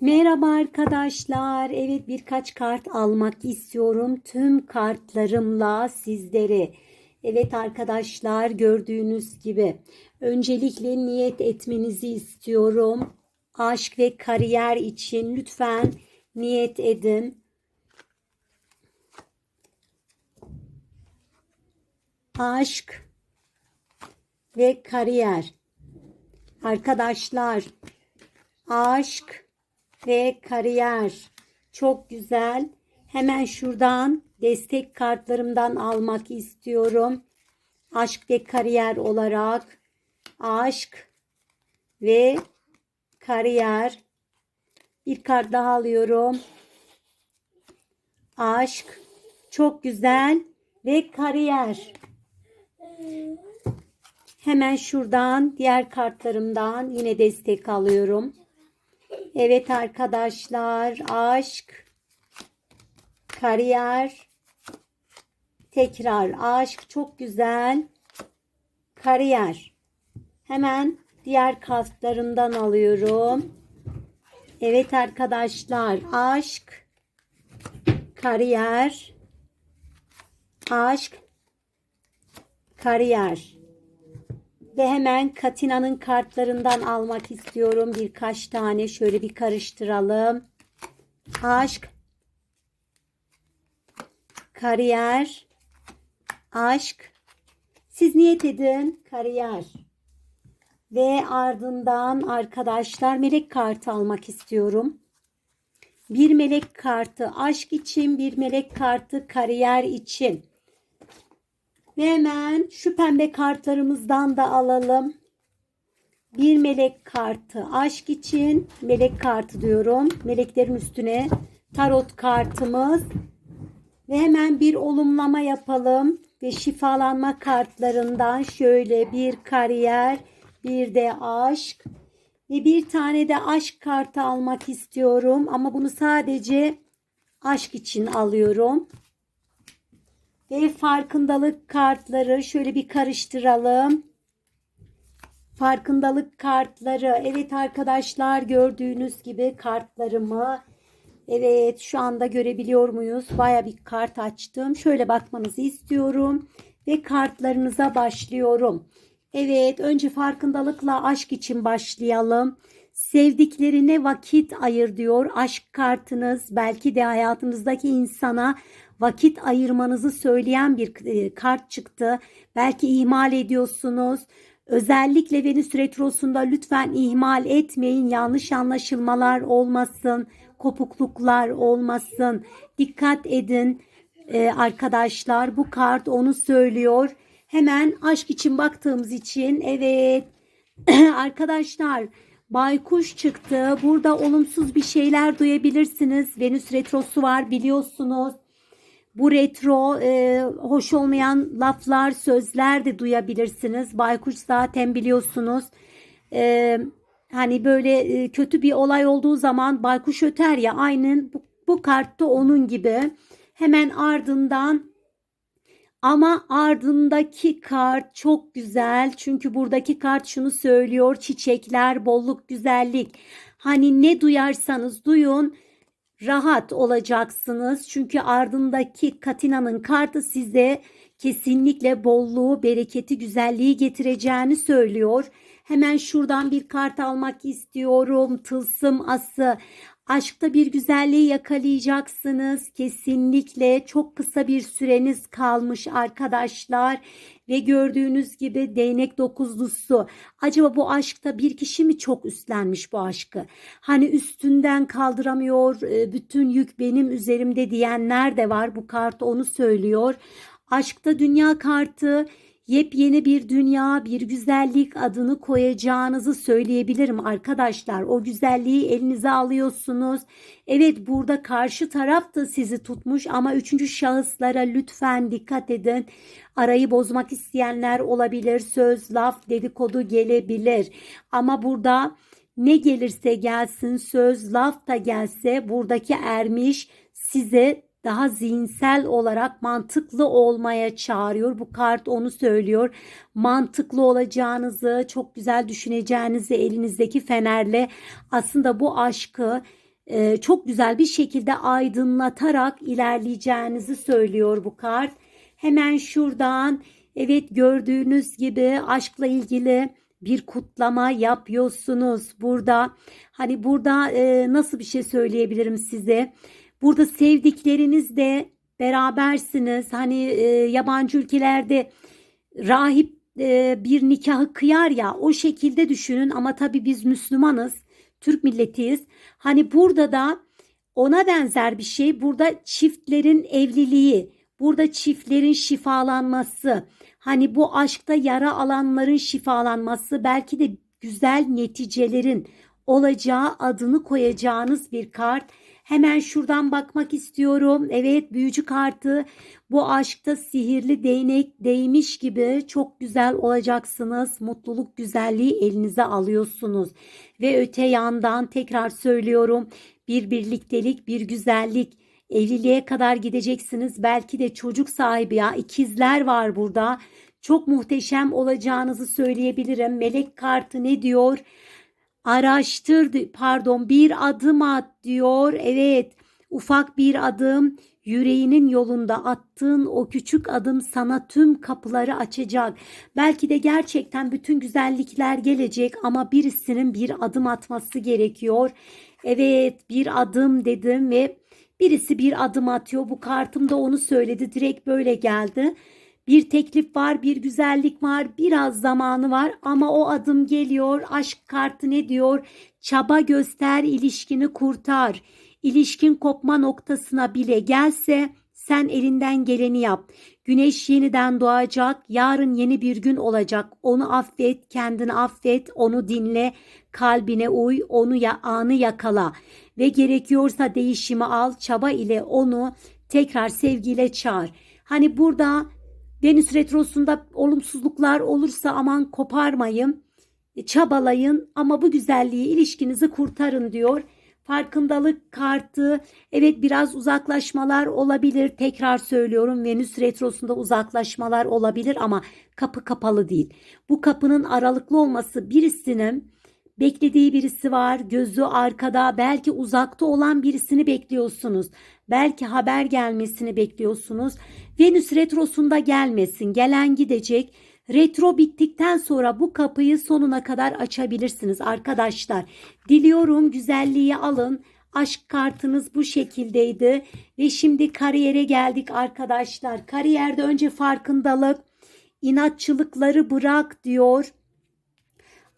Merhaba arkadaşlar. Evet birkaç kart almak istiyorum. Tüm kartlarımla sizlere. Evet arkadaşlar gördüğünüz gibi öncelikle niyet etmenizi istiyorum. Aşk ve kariyer için lütfen niyet edin. Aşk ve kariyer. Arkadaşlar aşk ve kariyer. Çok güzel. Hemen şuradan destek kartlarımdan almak istiyorum. Aşk ve kariyer olarak aşk ve kariyer. Bir kart daha alıyorum. Aşk çok güzel ve kariyer. Hemen şuradan diğer kartlarımdan yine destek alıyorum. Evet arkadaşlar aşk, kariyer, tekrar aşk çok güzel, kariyer. Hemen diğer kartlarımdan alıyorum. Evet arkadaşlar aşk, kariyer, aşk, kariyer. Ve hemen Katina'nın kartlarından almak istiyorum. Birkaç tane şöyle bir karıştıralım. Aşk. Kariyer. Aşk. Siz niyet edin. Kariyer. Ve ardından arkadaşlar melek kartı almak istiyorum. Bir melek kartı aşk için, bir melek kartı kariyer için. Ve hemen şu pembe kartlarımızdan da alalım. Bir melek kartı aşk için melek kartı diyorum. Meleklerin üstüne tarot kartımız. Ve hemen bir olumlama yapalım. Ve şifalanma kartlarından şöyle bir kariyer, bir de aşk. Ve bir tane de aşk kartı almak istiyorum. Ama bunu sadece aşk için alıyorum. Ve farkındalık kartları şöyle bir karıştıralım. Farkındalık kartları. Evet arkadaşlar gördüğünüz gibi kartlarımı Evet şu anda görebiliyor muyuz? Baya bir kart açtım. Şöyle bakmanızı istiyorum. Ve kartlarınıza başlıyorum. Evet önce farkındalıkla aşk için başlayalım. Sevdiklerine vakit ayır diyor. Aşk kartınız belki de hayatınızdaki insana vakit ayırmanızı söyleyen bir e, kart çıktı. Belki ihmal ediyorsunuz. Özellikle Venüs retrosunda lütfen ihmal etmeyin. Yanlış anlaşılmalar olmasın, kopukluklar olmasın. Dikkat edin ee, arkadaşlar. Bu kart onu söylüyor. Hemen aşk için baktığımız için evet arkadaşlar baykuş çıktı. Burada olumsuz bir şeyler duyabilirsiniz. Venüs retrosu var biliyorsunuz bu retro e, hoş olmayan laflar, sözler de duyabilirsiniz. Baykuş zaten biliyorsunuz. E, hani böyle e, kötü bir olay olduğu zaman baykuş öter ya aynen bu, bu kartta onun gibi. Hemen ardından ama ardındaki kart çok güzel. Çünkü buradaki kart şunu söylüyor. Çiçekler, bolluk, güzellik. Hani ne duyarsanız duyun rahat olacaksınız. Çünkü ardındaki Katina'nın kartı size kesinlikle bolluğu, bereketi, güzelliği getireceğini söylüyor. Hemen şuradan bir kart almak istiyorum. Tılsım ası. Aşkta bir güzelliği yakalayacaksınız. Kesinlikle çok kısa bir süreniz kalmış arkadaşlar. Ve gördüğünüz gibi değnek dokuzlusu. Acaba bu aşkta bir kişi mi çok üstlenmiş bu aşkı? Hani üstünden kaldıramıyor, e, bütün yük benim üzerimde diyenler de var. Bu kart onu söylüyor. Aşkta dünya kartı yepyeni bir dünya, bir güzellik adını koyacağınızı söyleyebilirim arkadaşlar. O güzelliği elinize alıyorsunuz. Evet burada karşı taraf da sizi tutmuş ama üçüncü şahıslara lütfen dikkat edin. Arayı bozmak isteyenler olabilir. Söz, laf, dedikodu gelebilir. Ama burada ne gelirse gelsin söz, laf da gelse buradaki ermiş size daha zihinsel olarak mantıklı olmaya çağırıyor. Bu kart onu söylüyor. Mantıklı olacağınızı, çok güzel düşüneceğinizi elinizdeki fenerle aslında bu aşkı e, çok güzel bir şekilde aydınlatarak ilerleyeceğinizi söylüyor bu kart. Hemen şuradan evet gördüğünüz gibi aşkla ilgili bir kutlama yapıyorsunuz burada. Hani burada e, nasıl bir şey söyleyebilirim size? Burada sevdikleriniz de berabersiniz. Hani e, yabancı ülkelerde rahip e, bir nikahı kıyar ya o şekilde düşünün ama tabii biz Müslümanız. Türk milletiyiz. Hani burada da ona benzer bir şey. Burada çiftlerin evliliği, burada çiftlerin şifalanması, hani bu aşkta yara alanların şifalanması, belki de güzel neticelerin olacağı adını koyacağınız bir kart. Hemen şuradan bakmak istiyorum. Evet büyücü kartı bu aşkta sihirli değnek değmiş gibi çok güzel olacaksınız. Mutluluk güzelliği elinize alıyorsunuz. Ve öte yandan tekrar söylüyorum bir birliktelik bir güzellik evliliğe kadar gideceksiniz. Belki de çocuk sahibi ya ikizler var burada. Çok muhteşem olacağınızı söyleyebilirim. Melek kartı ne diyor? Araştır pardon bir adım at diyor. Evet ufak bir adım yüreğinin yolunda attığın o küçük adım sana tüm kapıları açacak. Belki de gerçekten bütün güzellikler gelecek ama birisinin bir adım atması gerekiyor. Evet bir adım dedim ve birisi bir adım atıyor. Bu kartım da onu söyledi. Direkt böyle geldi. Bir teklif var, bir güzellik var, biraz zamanı var ama o adım geliyor. Aşk kartı ne diyor? Çaba göster, ilişkini kurtar. İlişkin kopma noktasına bile gelse sen elinden geleni yap. Güneş yeniden doğacak, yarın yeni bir gün olacak. Onu affet, kendini affet, onu dinle, kalbine uy, onu ya anı yakala ve gerekiyorsa değişimi al, çaba ile onu tekrar sevgiyle çağır. Hani burada Venüs retrosunda olumsuzluklar olursa aman koparmayın, çabalayın ama bu güzelliği ilişkinizi kurtarın diyor. Farkındalık kartı evet biraz uzaklaşmalar olabilir. Tekrar söylüyorum Venüs retrosunda uzaklaşmalar olabilir ama kapı kapalı değil. Bu kapının aralıklı olması birisinin beklediği birisi var, gözü arkada, belki uzakta olan birisini bekliyorsunuz. Belki haber gelmesini bekliyorsunuz. Venüs retrosunda gelmesin, gelen gidecek. Retro bittikten sonra bu kapıyı sonuna kadar açabilirsiniz arkadaşlar. Diliyorum güzelliği alın. Aşk kartınız bu şekildeydi ve şimdi kariyere geldik arkadaşlar. Kariyerde önce farkındalık, inatçılıkları bırak diyor.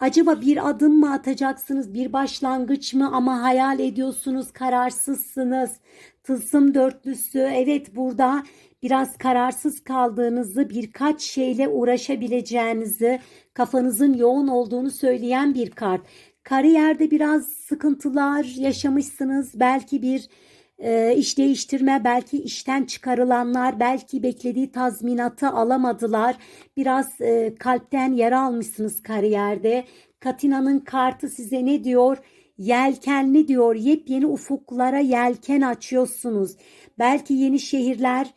Acaba bir adım mı atacaksınız, bir başlangıç mı ama hayal ediyorsunuz, kararsızsınız. Tılsım dörtlüsü, evet burada biraz kararsız kaldığınızı, birkaç şeyle uğraşabileceğinizi, kafanızın yoğun olduğunu söyleyen bir kart. Kariyerde biraz sıkıntılar yaşamışsınız, belki bir e, iş değiştirme, belki işten çıkarılanlar, belki beklediği tazminatı alamadılar. Biraz e, kalpten yara almışsınız kariyerde. Katina'nın kartı size ne diyor? Yelkenli diyor. Yepyeni ufuklara yelken açıyorsunuz. Belki yeni şehirler,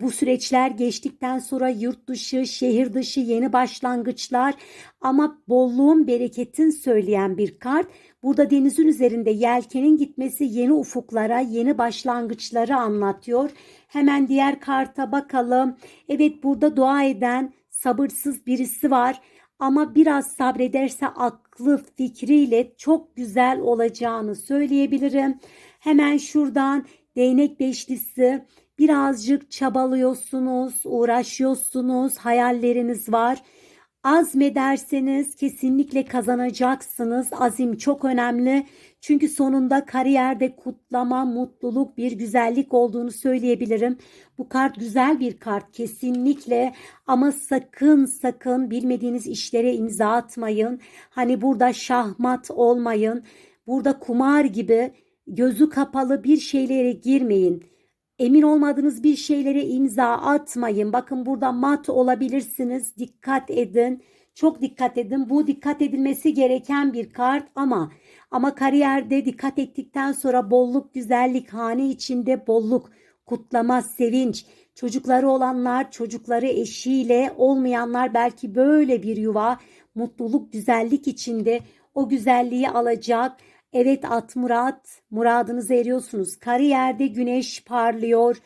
bu süreçler geçtikten sonra yurt dışı, şehir dışı yeni başlangıçlar ama bolluğun, bereketin söyleyen bir kart. Burada denizin üzerinde yelkenin gitmesi yeni ufuklara, yeni başlangıçları anlatıyor. Hemen diğer karta bakalım. Evet burada dua eden sabırsız birisi var ama biraz sabrederse aklı fikriyle çok güzel olacağını söyleyebilirim. Hemen şuradan değnek beşlisi birazcık çabalıyorsunuz, uğraşıyorsunuz, hayalleriniz var. Azmederseniz kesinlikle kazanacaksınız. Azim çok önemli. Çünkü sonunda kariyerde kutlama, mutluluk, bir güzellik olduğunu söyleyebilirim. Bu kart güzel bir kart kesinlikle ama sakın sakın bilmediğiniz işlere imza atmayın. Hani burada şahmat olmayın. Burada kumar gibi gözü kapalı bir şeylere girmeyin. Emin olmadığınız bir şeylere imza atmayın. Bakın burada mat olabilirsiniz. Dikkat edin. Çok dikkat edin. Bu dikkat edilmesi gereken bir kart ama ama kariyerde dikkat ettikten sonra bolluk, güzellik, hane içinde bolluk, kutlama, sevinç, çocukları olanlar, çocukları eşiyle olmayanlar belki böyle bir yuva, mutluluk, güzellik içinde o güzelliği alacak. Evet at Murat, muradınıza eriyorsunuz. Kariyerde güneş parlıyor.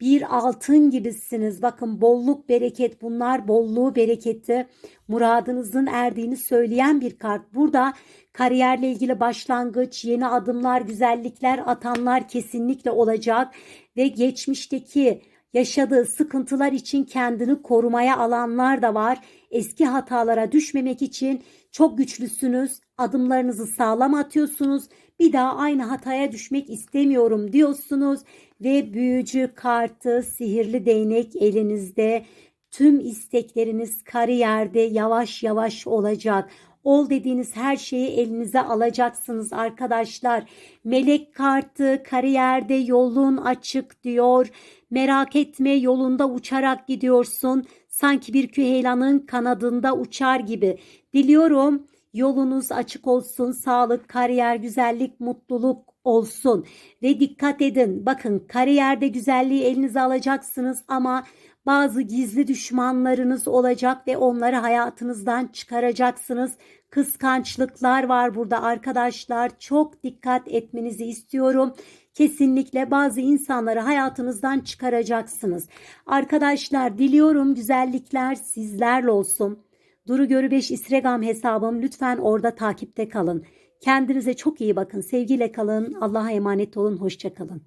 Bir altın gibisiniz. Bakın bolluk, bereket bunlar bolluğu, bereketi, muradınızın erdiğini söyleyen bir kart. Burada kariyerle ilgili başlangıç, yeni adımlar, güzellikler atanlar kesinlikle olacak ve geçmişteki yaşadığı sıkıntılar için kendini korumaya alanlar da var. Eski hatalara düşmemek için çok güçlüsünüz. Adımlarınızı sağlam atıyorsunuz. Bir daha aynı hataya düşmek istemiyorum diyorsunuz ve büyücü kartı, sihirli değnek elinizde. Tüm istekleriniz kariyerde yavaş yavaş olacak. Ol dediğiniz her şeyi elinize alacaksınız arkadaşlar. Melek kartı kariyerde yolun açık diyor. Merak etme yolunda uçarak gidiyorsun. Sanki bir küheylanın kanadında uçar gibi. Diliyorum yolunuz açık olsun. Sağlık, kariyer, güzellik, mutluluk olsun. Ve dikkat edin. Bakın kariyerde güzelliği elinize alacaksınız ama bazı gizli düşmanlarınız olacak ve onları hayatınızdan çıkaracaksınız. Kıskançlıklar var burada arkadaşlar. Çok dikkat etmenizi istiyorum. Kesinlikle bazı insanları hayatınızdan çıkaracaksınız. Arkadaşlar diliyorum güzellikler sizlerle olsun. Duru Görü 5 Instagram hesabım. Lütfen orada takipte kalın. Kendinize çok iyi bakın. Sevgiyle kalın. Allah'a emanet olun. Hoşçakalın.